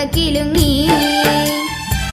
உலகிலும் நீ